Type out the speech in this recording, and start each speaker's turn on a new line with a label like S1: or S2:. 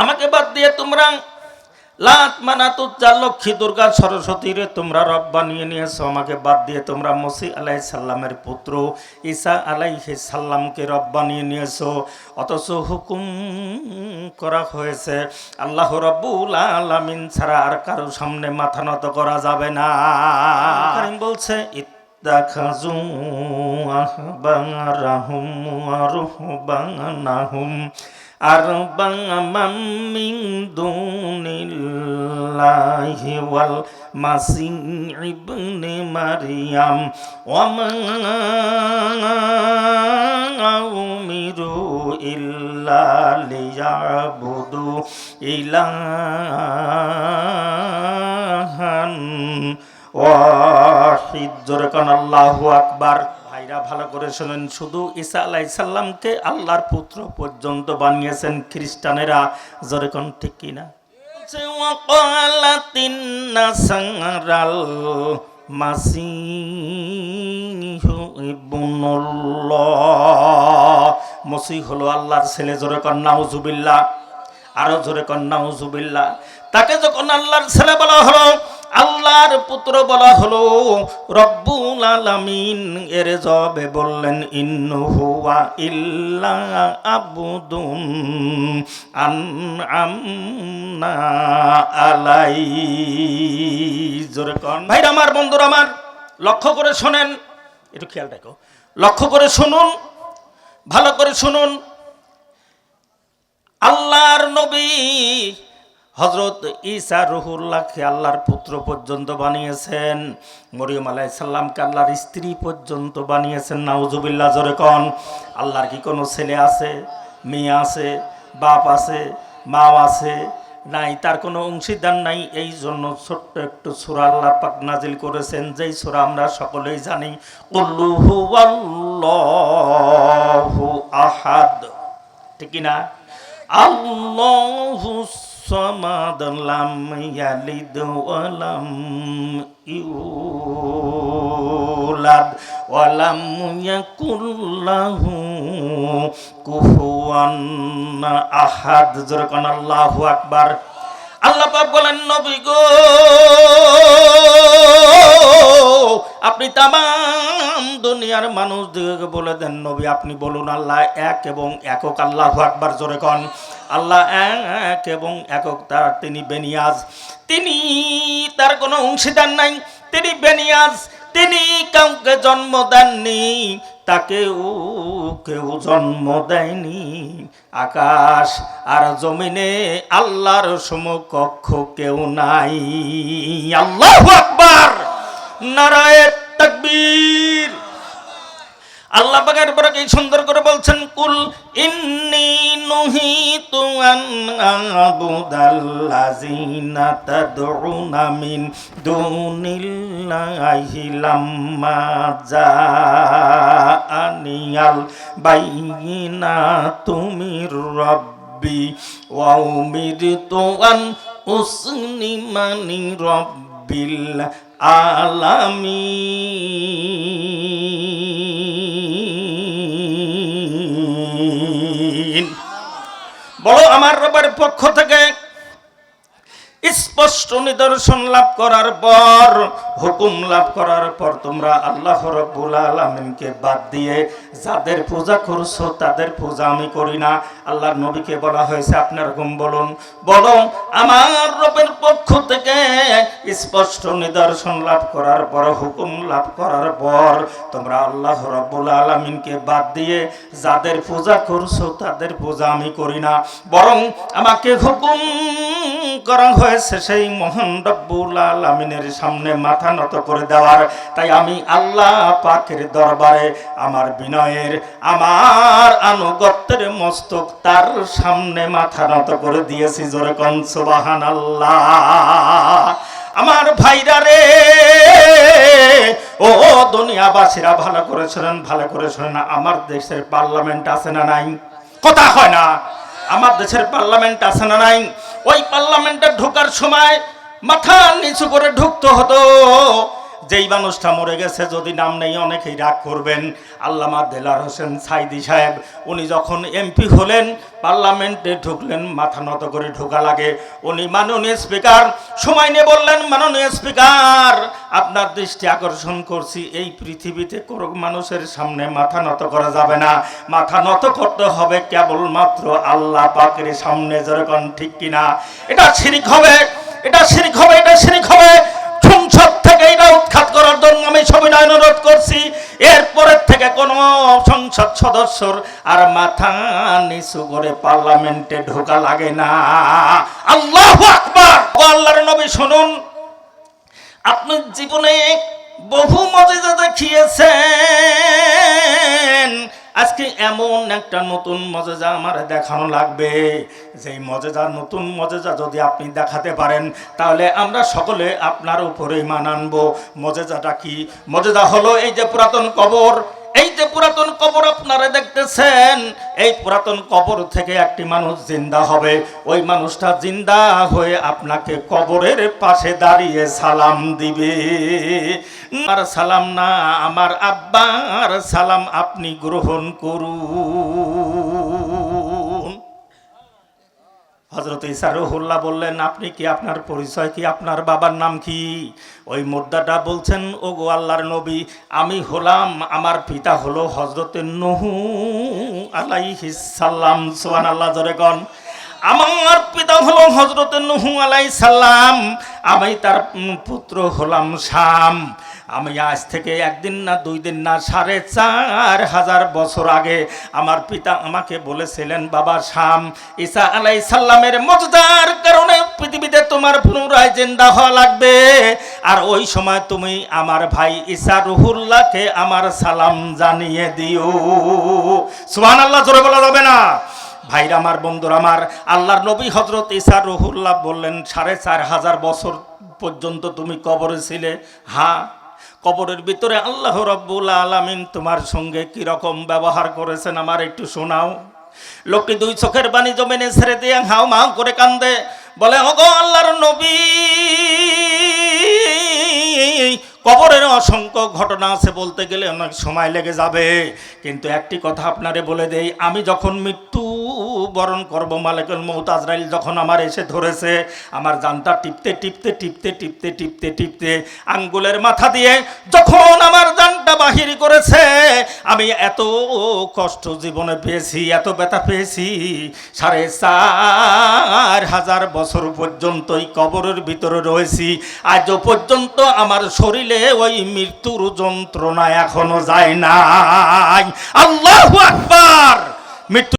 S1: আমাকে বাদ দিয়ে তোমরা লাত মানাত উজ্জাল লক্ষ্মী দুর্গা সরস্বতী রে তোমরা রব বানিয়ে নিয়েছো, আমাকে বাদ দিয়ে তোমরা মসি আলাই সাল্লামের পুত্র ঈসা আলাই সাল্লামকে রব বানিয়ে নিয়েছো। অথচ হুকুম করা হয়েছে, আল্লাহ রব্বুল আলামিন ছাড়া আর কারও সামনে মাথা নত করা যাবে না। বলছে আহবারাহুম ওয়া রুহবানাহুম। আরবাল মাসিং ইবনে মারিয়াম ওম আউমিরু ইল্লালিয়াবুদু ইলাহান। ওয়াহিদ জোরে কান আল্লাহু আকবার। ভাইরা ভালো করে শুনেন, শুধু ঈসা আলাই সাল্লামকে আল্লাহর পুত্র পর্যন্ত বানিয়েছেন খ্রিস্টানেরা, জোরে কোন ঠিক কিনা মসিহ হলো আল্লাহর ছেলে, জোরে কন নাউজুবিল্লাহ। আরও জোরে কন নাউজুবিল্লাহ। তাকে যখন আল্লাহর ছেলে বলা হলো আল্লাহর পুত্র বলা হলো, রব্বুল আলামিন। এর জবে বললেন ইন্নু হুয়া ইল্লা আবুদুন আন আমনা আলাই জোরে কন ভাইরা আমার, বন্ধুরা আমার, লক্ষ্য করে শোনেন, একটু খেয়াল রাখো। লক্ষ্য করে শুনুন, ভালো করে শুনুন। আল্লাহর নবী হজরত ঈসা রহুল্লাহকে আল্লাহর পুত্র পর্যন্ত বানিয়েছেন, মরিয়ম আলাই সাল্লামকে আল্লাহর স্ত্রী পর্যন্ত বানিয়েছেন। নাউজুবিল্লাহ, জোরে কন, আল্লাহর কি কোনো ছেলে আছে, মেয়ে আছে, বাপ আছে মা আছে, নাই, তার কোনো অংশীদার নাই। এই জন্য ছোট্ট একটু সুরা আল্লাহ পাক নাজিল করেছেন, যেই সুরা আমরা সকলেই জানি উল্লুহু আহাদ। ঠিক না? আল্লাহু সামাদ লাম ইয়ালিদ ওয়ালাম ইউলাদ ওয়ালাম ইয়াকুল লাহু কুফুয়ান আহাদ। যেরকম আল্লাহু আকবার। আল্লাহ পাক বলেন, নবী গো, আপনি তাম দুনিয়ার মানুষ মানুষদেরকে বলে দেন, নবী, আপনি বলুন আল্লাহ এক এবং একক আল্লাহ আকবার জোরে কন। আল্লাহ এক এবং একক তার, তিনি বেনিয়াজ। তিনি তার কোনো অংশীদার নাই, তিনি বেনিয়াজ। তিনি কাউকে জন্ম দেননি, তাকেও কেউ জন্ম দেয়নি। আকাশ আর জমিনে আল্লাহর সমকক্ষ কেউ নাই। আল্লাহ আকবার! নারায়ণ তাকবীর! আল্লাহ পাকের পরে কি সুন্দর করে বলছেন, কুল ইন্নি নুহিতু আন আবুদাল্লাযিনা তাদউনা মিন দুনিল্লাহি লাম্মা জাআনিয়াল বাইয়িনাতু মির রাব্বি ওয়া উমিরতু আন উসলিমানি রাব্বিল আলামিন। বলো আমার রবের পক্ষ থেকে স্পষ্ট নিদর্শন লাভ করার পর, হুকুম লাভ করার পর তোমরা আল্লাহ রব্বুল আলমিনকে বাদ দিয়ে যাদের পূজা করছ তাদের পূজা আমি করি না। আল্লাহর নবীকে বলা হয়েছে, আপনার হুকুম বলুন। বলো, আমার রবের পক্ষ থেকে স্পষ্ট নিদর্শন লাভ করার পর, হুকুম লাভ করার পর তোমরা আল্লাহ রব্বুল আলমিনকে বাদ দিয়ে যাদের পূজা করছ তাদের পূজা আমি করি না। বরং আমাকে হুকুম করা হয়েছে সেই মহান রব্বুল আলমিনের সামনে মাথা নত করে দেওয়ার। তাই আমি আল্লাহ পাকের দরবারে আমার বিনয়ের, আমার আনুগত্যের মস্তক তার সামনে মাথা নত করে দিয়েছি জোরে কনসবাহান আল্লাহ আমার ভাইরা রে, ও দুনিয়াবাসীরা ভালো করে শোনেন, ভালো করে শোনেন আমার দেশের পার্লামেন্ট আছে না নাই? কথা হয় না। আমার দেশের পার্লামেন্ট আছে না নাই? ওই পার্লামেন্টে ঢোকার সময় মাথা নিচু করে ঢুকতে হতো। যেই মানুষটা মরে গেছে, যদি নাম নেই অনেকেই রাগ করবেন। আল্লামা দেলার হোসেন সাইদি সাহেব, উনি যখন এমপি হলেন, পার্লামেন্টে ঢুকলেন, মাথা নত করে ঢোকা লাগে। উনি মাননীয় স্পিকার, সময় নিয়ে বললেন, মাননীয় স্পিকার, আপনার দৃষ্টি আকর্ষণ করছি। এই পৃথিবীতে কোনো মানুষের সামনে মাথা নত করা যাবে না। মাথা নত করতে হবে কেবলমাত্র আল্লাহ পাকের সামনে। যেরকম ঠিক কিনা? এটা শিরিক হবে, এটা শিরিক হবে, এটা শিরিক হবে। আমি অনুরোধ করছি, এরপরের থেকে কোন সংসদ সদস্যর আর মাথা নিচু করে পার্লামেন্টে ঢোকা লাগে না। আল্লাহ আল্লাহর নবী, শুনুন। আপনি জীবনে বহু মজিদা দেখিয়েছেন। আজকে এমন একটা নতুন মজেজা আমার দেখানো লাগবে। যেই মজেজা, নতুন মজেজা যদি আপনি দেখাতে পারেন, তাহলে আমরা সকলে আপনার উপরেই মান আনব। মজেজাটা কি? মজেজা হলো এই যে পুরাতন কবর। এই যে পুরাতন কবর আপনারা দেখতেছেন, এই পুরাতন কবর থেকে একটি মানুষ জিন্দা হবে। ওই মানুষটা জিন্দা হয়ে আপনাকে কবরের পাশে দাঁড়িয়ে সালাম দিবে। আর সালাম না, আমার আব্বার সালাম আপনি গ্রহণ করুন। হজরত ইসারুহুল্লাহ বললেন, আপনি কি আপনার পরিচয় কি? আপনার বাবার নাম কি? ওই মুদ্রাটা বলছেন ও গো আল্লাহর নবী, আমি হলাম, আমার পিতা হলো হজরত নহু আলাইহিস সালাম। সোহান আল্লাহ জরে কন। আমার পিতা হলো হজরত নহু আলাই সাল্লাম আমি তার পুত্র হলাম শাম। আমি আজ থেকে একদিন না দুই দিন না সাড়ে চার হাজার বছর আগে আমার পিতা আমাকে বলেছিলেন, বাবা শাম, ঈসা আলাই সাল্লামের মজার কারণে পৃথিবীতে তোমার পুনরায় জিন্দা হওয়া লাগবে। আর ওই সময় তুমি আমার ভাই ঈসা রুহুল্লাহকে আমার সালাম জানিয়ে দিও। সুবহান আল্লাহ জোরে বলা যাবে না। ভাইরা আমার, বন্ধুরা আমার, আল্লাহর নবী হজরত ইসা রহুল্লাহ বললেন, সাড়ে চার হাজার বছর পর্যন্ত তুমি কবরে ছিলে? হ্যাঁ। কবরের ভিতরে আল্লাহ রব্বুল আলামিন তোমার সঙ্গে কি রকম ব্যবহার করেছেন আমার একটু শোনাও। লোকটি দুই চোখের বাণী জমিনে ছেড়ে দিয়ে হাও মাও করে কান্দে, বলে, ওগো আল্লাহর নবী, কবরের অসংখ্য ঘটনা আছে বলতে গেলে অনেক সময় লেগে যাবে। কিন্তু একটি কথা আপনারে বলে দেই, আমি যখন মৃত্যু বরণ করব মালিকুল মৌত আজরাইল যখন আমার এসে ধরেছে, আমার জানটা টিপতে টিপতে টিপতে টিপতে টিপতে টিপতে আঙ্গুলের মাথা দিয়ে যখন আমার জানটা বাহির করেছে, আমি এত কষ্ট জীবনে পেয়েছি, এত ব্যথা পেয়েছি, সাড়ে চার হাজার বছর পর্যন্ত এই কবরের ভিতরে রয়েছি আজও পর্যন্ত আমার শরীরে ওই মৃত্যুর যন্ত্রণা এখনও যায় নাই। আল্লাহ আকবার! মৃত্যু